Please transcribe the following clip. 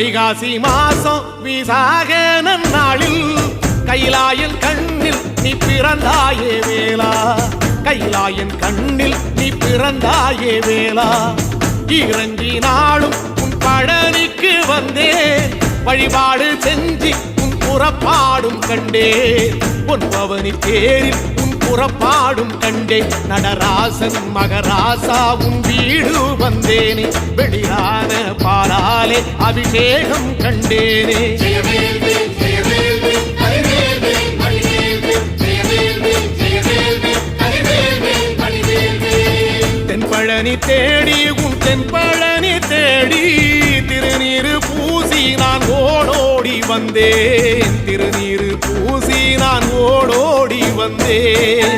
வைகாசி மாசம் விசாக நன்னாளில் கைலாயன் கண்ணில் நீ பிறந்தாயே வேளா. கைலாயன் கண்ணில் நீ பிறந்தாயே வேளா. இறங்கி நாளும் உன் பழனிக்கு வந்தேன் வழிபாடு செஞ்சு உன் புறப்பாடும் கண்டே. உன் பவனி தேரில் உன் புறப்பாடும் கண்டே. நடராசன் மகராசா உன் வீடு வந்தேனே. வெளியான பாலாலே அபிஷேகம் கண்டேனே. தென்பழனி தேடி உன் தென்பழனி தேடி திருநீரு பூசி நான் ஓடோடி வந்தேன். திருநீரு பூசி நான் ஓடோடி வந்தேன்.